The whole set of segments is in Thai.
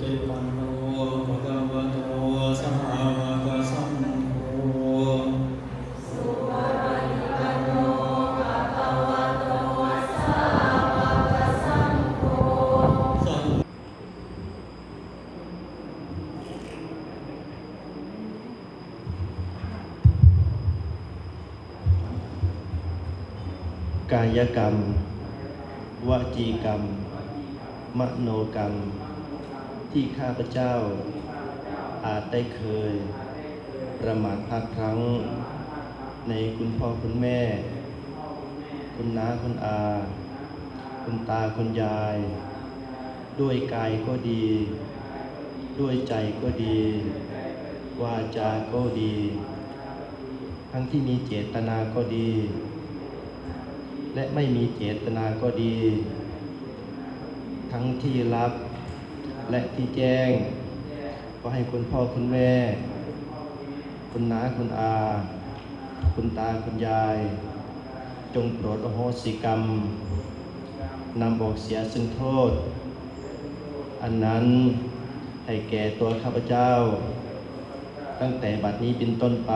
กายกรรม วจีกรรม มโนกรรม ที่ข้าพเจ้า อาจได้เคย ประมาทพลาดพลั้ง ในคุณพ่อคุณแม่ คุณน้าคุณอา คุณตาคุณยาย ด้วยกายก็ดี ด้วยใจก็ดี วาจาก็ดี ทั้งที่มีเจตนาก็ดี และไม่มีเจตนาก็ดี ทั้งที่รับ และที่แจ้ง ก็ให้คุณพ่อคุณแม่ คุณน้าคุณอา คุณตาคุณยาย จงโปรดอโหสิกรรมนำบอกเสียซึ่งโทษ อันนั้นให้แก่ตัวข้าพเจ้า ตั้งแต่บัดนี้เป็นต้นไป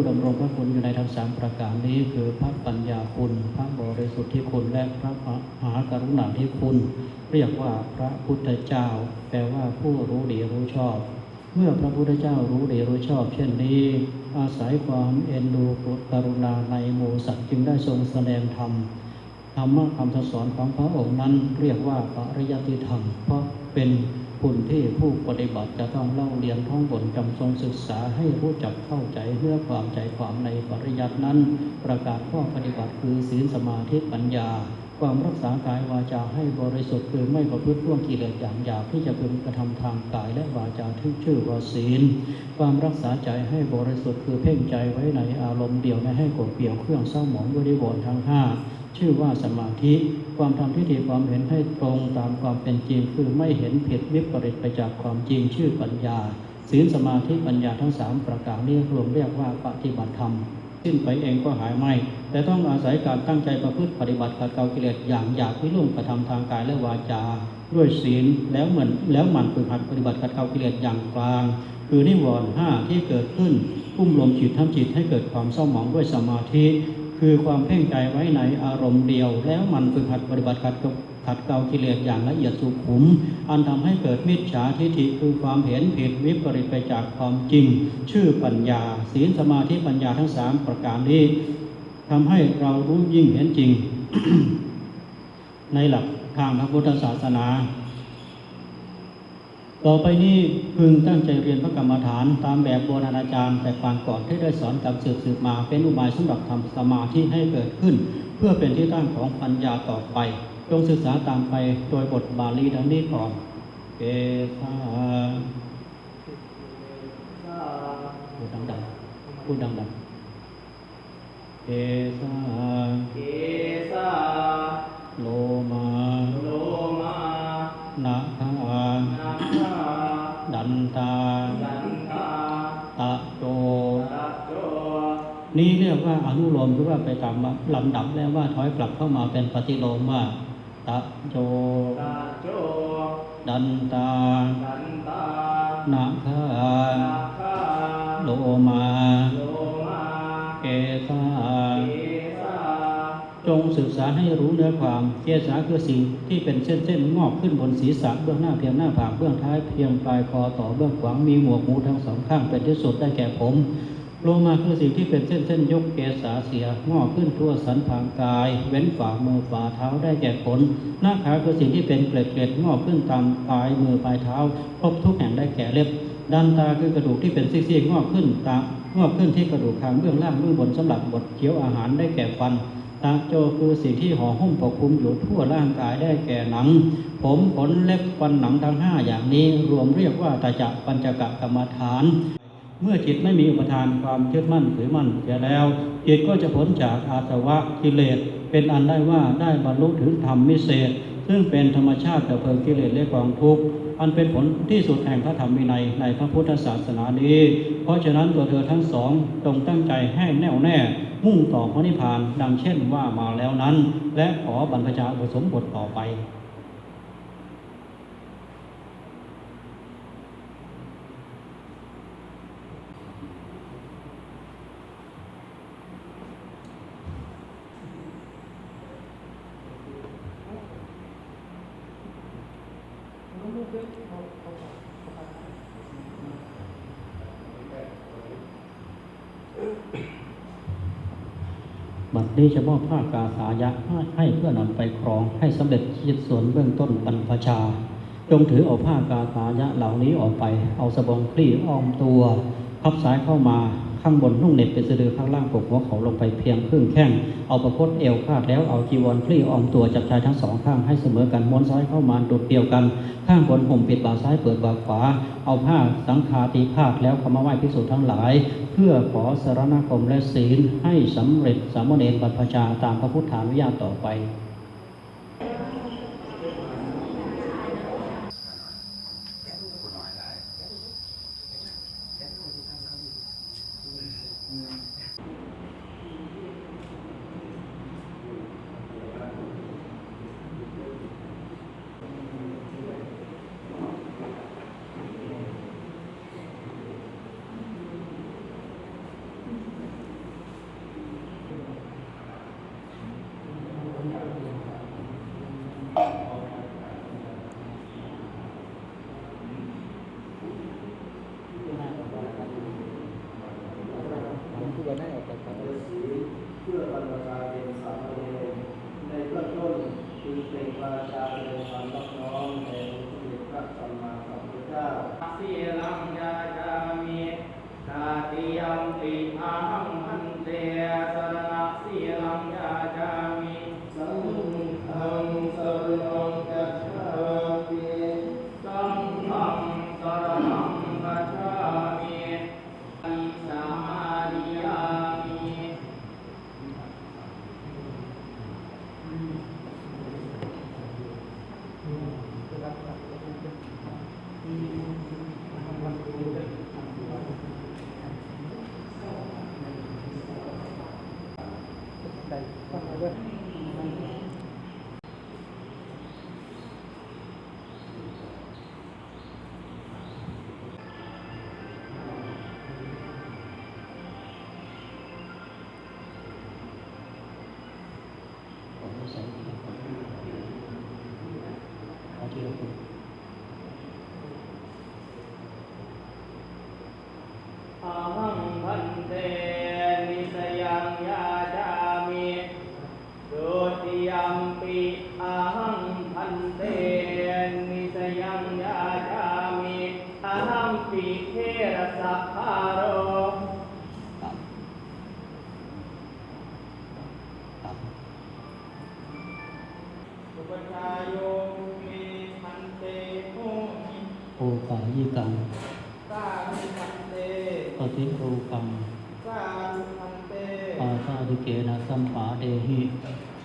ผู้ดำรงพระคุณอยู่ในทั้งสามประการนี้ คือพระปัญญาคุณ พระบริสุทธิคุณและพระมหากรุณาธิคุณ เรียกว่าพระพุทธเจ้า แปลว่าผู้รู้ดีรู้ชอบ เมื่อพระพุทธเจ้ารู้ดีรู้ชอบ เช่นนี้ อาศัยความเอ็นดูกรุณาในหมู่สัตว์จึงได้ทรงแสดงธรรมธรรมะคำสอนของพระองค์นั้น เรียกว่าปริยัติธรรม เพราะเป็น คุณที่ผู้ปฏิบัติจะต้องเล่าเรียนท่องบนจำทรงศึกษาให้รู้จักเข้าใจเพื่อความใจความในปริยัตินั้น ประกาศข้อปฏิบัติคือศีลสมาธิปัญญา ความรักษากายวาจาให้บริสุทธิ์คือไม่ประพฤติร่วงกิเลสอย่างหยาบที่จะพึงกระทำทางกายและวาจาที่ชื่อว่าศีล ความรักษาใจให้บริสุทธิ์คือเพ่งใจไว้ในอารมณ์เดียวไม่ให้กดเปี่ยวเครื่องเศร้าหมองด้วยนิวรณ์ทั้งห้า ชื่อว่าสมาธิ ความทำทิฏฐิความเห็นให้ตรงตามความเป็นจริง คือไม่เห็นผิดวิปริตไปจากความจริงชื่อปัญญาศีลสมาธิปัญญาทั้งสามประการนี้รวมเรียกว่าปฏิบัติธรรมสิ้นไปเองก็หายไม่ แต่ต้องอาศัยการตั้งใจประพฤติปฏิบัติขัดเกลากิเลสอย่างอยากที่ลุ่มกระทำทางกายและวาจา ด้วยศีลแล้วเหมือนแล้วหมั่นฝึกหัดปฏิบัติขัดเกลากิเลสอย่างกลาง คือนิวรณ์ห้าที่เกิดขึ้นอุ้มรวมจิตทำจิตให้เกิดความเศร้าหมองด้วยสมาธิ คือความเพ่งใจไว้ในอารมณ์เดียว แล้วมันฝึกหัดปฏิบัติขัดกับขัดเกลากิเลสอย่างละเอียดสุขุม อันทำให้เกิดมิจฉาทิฏฐิคือความเห็นผิดวิปริตไปจากความจริง ชื่อปัญญา ศีลสมาธิปัญญาทั้งสามประการนี้ทำให้เรารู้ยิ่งเห็นจริง ในหลักทางพระพุทธศาสนา ต่อไปนี้พึงตั้งใจเรียนพระกรรมฐานตามแบบโบราณอาจารย์ แต่ปางก่อนที่ได้สอนกับสืบสืบมาเป็นอุบายสำหรับทำสมาธิให้เกิดขึ้น เพื่อเป็นที่ตั้งของปัญญาต่อไปจงศึกษาตามไปโดยบทบาลีดังนี้ก่อนเกสาพูดดังๆพูดดังๆเกสาเกสาโลมา นี้เรียกว่าอนุโลมหรือว่าไปตามลำดับแล้วว่าถอยกลับเข้ามาเป็นปฏิโลมว่าตะโจตะโจดันตาสันตานาคานาคาโลมาโลมาเกสาเกสาจงศึกษาให้รู้เนื้อความเกสาคือสิ่งที่เป็นเส้นเส้นๆงอกขึ้นบนศีรษะเบื้องหน้าเพียงหน้าผากเบื้องท้ายเพียงปลายคอต่อเบื้องขวางมีหมวกหูทั้งสองข้างเป็นที่สุดได้แก่ผม โลมาคือสิ่งที่เป็นเส้นเส้นยกเกสาเสียงอกขึ้นทั่วสันผางกาย เว้นฝ่ามือฝ่าเท้าได้แก่ขนหน้าขาคือสิ่งที่เป็นเกล็ดเกล็ดงอกขึ้นตามปลายมือปลายเท้าครบทุกแห่งได้แก่เล็บด้านตาคือกระดูกที่เป็นซี่ๆงอกขึ้นตามงอกขึ้นที่กระดูกคางเบื้องล่างเบื้องบนสำหรับบดเคี้ยวอาหารได้แก่ฟันตาโจคือสิ่งที่ห่อหุ้มปกคลุมอยู่ทั่วร่างกายได้แก่หนัง ผมขนเล็บฟันหนังทั้งห้าอย่างนี้รวมเรียกว่าตาจะปัญจกะกรรมฐาน เมื่อจิตไม่มีอุปทานความยึดมั่นถือมั่นเสียแล้ว จิตก็จะพ้นจากอาสวะกิเลส เป็นอันได้ว่าได้บรรลุถึงธรรมมิเศษ ซึ่งเป็นธรรมชาติดับเพลิงกิเลสและกองทุกข์อันเป็นผลที่สุดแห่งพระธรรมวินัยในพระพุทธศาสนานี้ เพราะฉะนั้นตัวเธอทั้งสองจงตั้งใจให้แน่วแน่ มุ่งต่อพระนิพพานดังเช่นว่ามาแล้วนั้น และขอบรรพชาอุปสมบทต่อไป บัดนี้จะมอบผ้ากาสายะให้เพื่อนำไปครอง ให้สำเร็จชีดส่วนเบื้องต้นบรรพชา จงถือเอาผ้ากาสายะเหล่านี้ออกไป เอาสบงคลี่อ้อมตัวพับสายเข้ามา ข้างบนนุ่งเน็บเป็นสะดือข้างล่างปกหัวเขาลงไปเพียงครึ่งแข้งเอาประคตเอวคาดแล้วเอาจีวรคลี่ออมตัวจับชายทั้งสองข้างให้เสมอกันม้วนซ้ายเข้ามาดุดเดียวกัน ข้างบนห่มปิดบ่าซ้ายเปิดบ่าขวา เอาผ้าสังฆาติพาดแล้วเข้ามาไหว้ภิกษุทั้งหลาย เพื่อขอสารณคมและศีลให้สำเร็จสามเณรบรรพชาตามพระพุทธานุญาตต่อไป สัพพาโรสุปชายโยมิพันเตโมหิโอกายิกังสาธุพันเตปฏิรูปังสาธุพันเตปาตาดิเกนะสัมปาเดหิ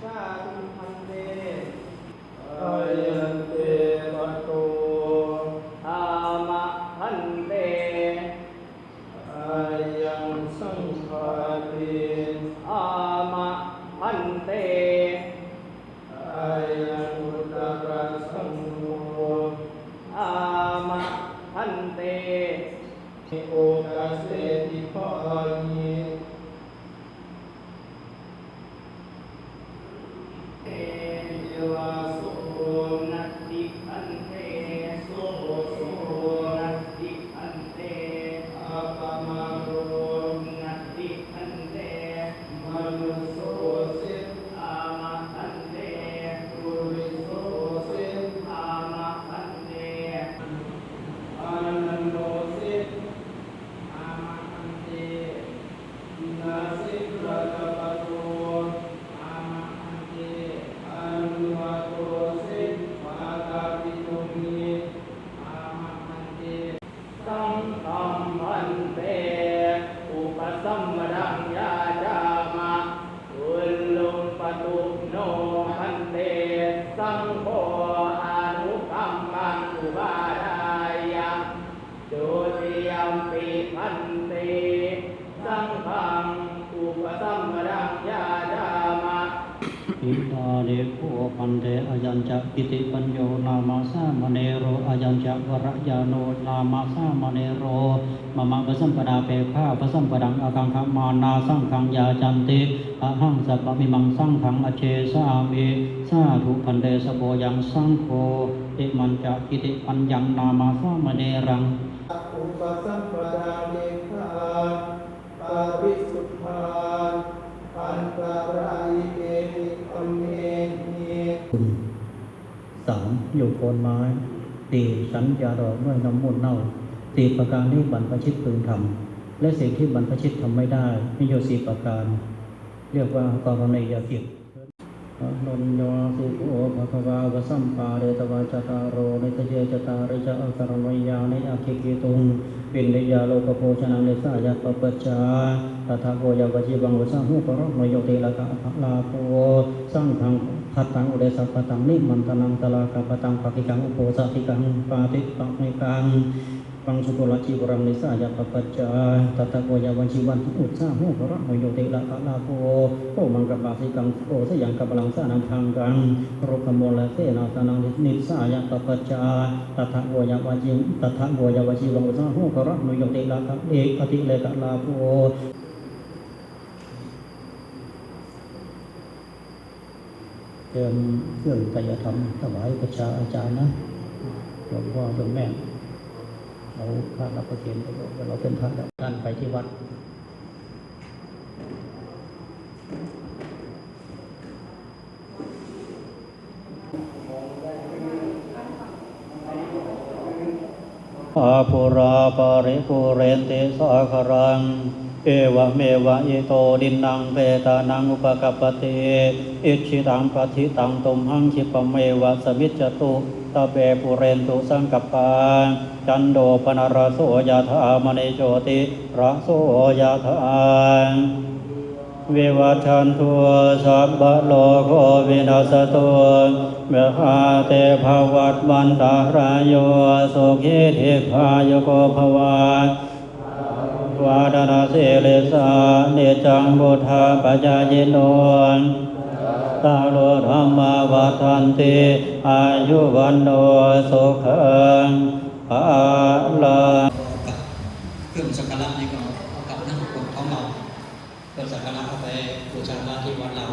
สาธุพันเตอายัน โกปันเตอายัญจะกิติปัญโยนามาสามเนโรอายัญจะวรยาโนนามาสามเนโรมะมะปะสัมปดาเปฆาปะสัมปดังอากังขมานาสังขังยาจันติอะหังสัพพะมิมังสังขังอเชสามิสาธุพันเตสโบยังสังโฆติมันจะกิติปัญญังนามาสามเนรังอุปสัมปทา อยู่โคนไม้สี่สัญญาดอกเมื่อน้ำมูลเน่าสี่ประการที่บรรพชิตพึงทำและสิ่งที่บรรพชิตทำไม่ได้มีอยู่สี่ประการ เรียกว่ากรณียกิจ นนโยสุโขภะคะวาวสัมปาเรตวาจตารโรนิตเยจตาริจอักรมยานิอาคิกิตุงปินนิยาโลกโภชนะเนสายาปปจจาตถาโกยาวจิบังวสังหุปรโนโยติลกะภะลาโภสังฆังพัตตังอุเดสัพตังนิมันตนังตลากะปตังปะกิกังอุโภสติกังปาติปักนิกัง ปังสุโกลจิวรังนิสายาปปัจจาตตะโกยาวันชีวันอุกุตสาหูพระมโยติละกะลาโภโอมังกบาสิกังโอสยังกัปลังสานังทางกังรุกขโมลเสนาสนังนิสายาปปัจจาตถะโกยาวาจิตถะโกยาวาชีวังอุตสาหูพระมโยติละกะเอกติเลกะลาโภเตรียมเครื่องไตรธรรมถวายประชาอาจารย์นะหลวงพ่อหลวงแม่ เราพระรับประเคนไปบอกว่าเราเป็นพระแล้วท่านไปที่วัดอาภุราปาริภูเรนติสาคารัง เอวะเมวะอิโตดินนังเปตานังอุปกปปติอิชิตังปฏิตังตุมหังคิปะเมวะสมิจจตุตะเบปุเรนตุสังกปาจันโดปนารโสยธามณิโชติระโสยธาวิวัฏันตุสัพพะโลกโควินาสตุเมหาเตภวัตวันตารายโยสุขิทิพายโกภวา วาดนาสิเลสาเนจังบุธาปัจจายโนตาโลธรรมาวัฏันติอายุวันโนสุขังภาลังเครื่องสักการะนี่ก็เอากลับนะของเขาเราเปิดสักการะเอาไปบูชาที่วัดเรา